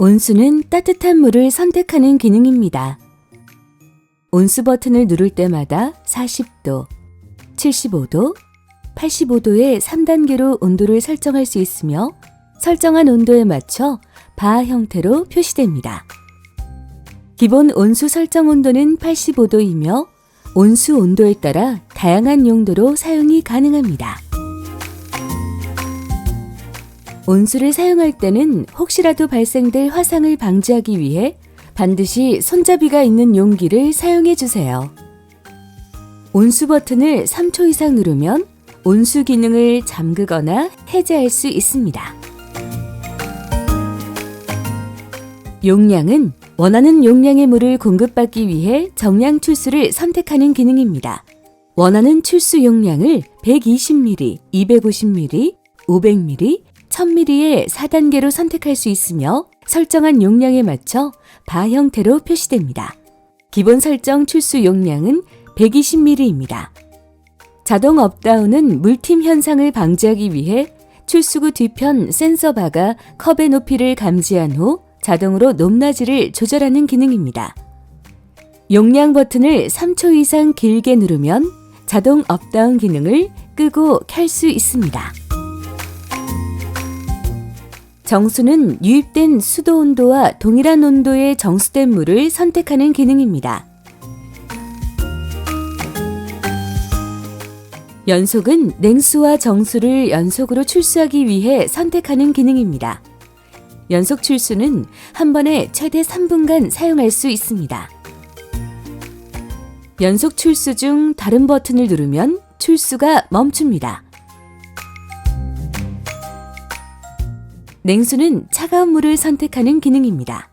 온수는 따뜻한 물을 선택하는 기능입니다. 온수 버튼을 누를 때마다 40도, 75도, 85도의 3단계로 온도를 설정할 수 있으며 설정한 온도에 맞춰 바 형태로 표시됩니다. 기본 온수 설정 온도는 85도이며 온수 온도에 따라 다양한 용도로 사용이 가능합니다. 온수를 사용할 때는 혹시라도 발생될 화상을 방지하기 위해 반드시 손잡이가 있는 용기를 사용해 주세요. 온수 버튼을 3초 이상 누르면 온수 기능을 잠그거나 해제할 수 있습니다. 용량은 원하는 용량의 물을 공급받기 위해 정량 출수를 선택하는 기능입니다. 원하는 출수 용량을 120ml, 250ml, 500ml, 1000ml의 4단계로 선택할 수 있으며 설정한 용량에 맞춰 바 형태로 표시됩니다. 기본 설정 출수 용량은 120ml입니다. 자동 업다운은 물팀 현상을 방지하기 위해 출수구 뒤편 센서 바가 컵의 높이를 감지한 후 자동으로 높낮이를 조절하는 기능입니다. 용량 버튼을 3초 이상 길게 누르면 자동 업다운 기능을 끄고 켤 수 있습니다. 정수는 유입된 수도 온도와 동일한 온도의 정수된 물을 선택하는 기능입니다. 연속은 냉수와 정수를 연속으로 출수하기 위해 선택하는 기능입니다. 연속 출수는 한 번에 최대 3분간 사용할 수 있습니다. 연속 출수 중 다른 버튼을 누르면 출수가 멈춥니다. 냉수는 차가운 물을 선택하는 기능입니다.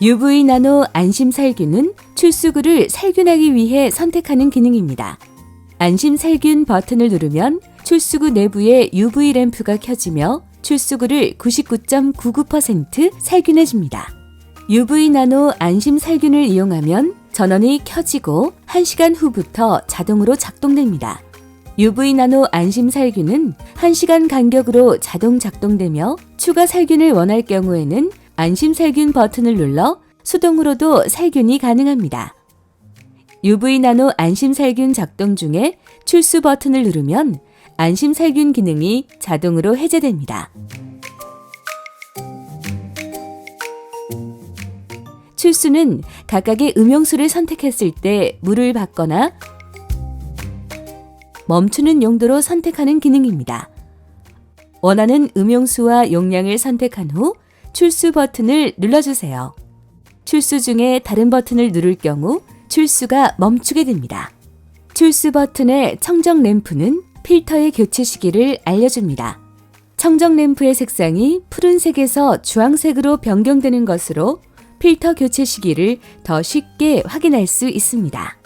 UV 나노 안심 살균은 출수구를 살균하기 위해 선택하는 기능입니다. 안심 살균 버튼을 누르면 출수구 내부에 UV 램프가 켜지며 출수구를 99.99% 살균해줍니다. UV 나노 안심 살균을 이용하면 전원이 켜지고 1시간 후부터 자동으로 작동됩니다. UV 나노 안심 살균은 1시간 간격으로 자동 작동되며 추가 살균을 원할 경우에는 안심 살균 버튼을 눌러 수동으로도 살균이 가능합니다. UV 나노 안심 살균 작동 중에 출수 버튼을 누르면 안심 살균 기능이 자동으로 해제됩니다. 출수는 각각의 음용수를 선택했을 때 물을 받거나 멈추는 용도로 선택하는 기능입니다. 원하는 음용수와 용량을 선택한 후 출수 버튼을 눌러주세요. 출수 중에 다른 버튼을 누를 경우 출수가 멈추게 됩니다. 출수 버튼의 청정 램프는 필터의 교체 시기를 알려줍니다. 청정 램프의 색상이 푸른색에서 주황색으로 변경되는 것으로 필터 교체 시기를 더 쉽게 확인할 수 있습니다.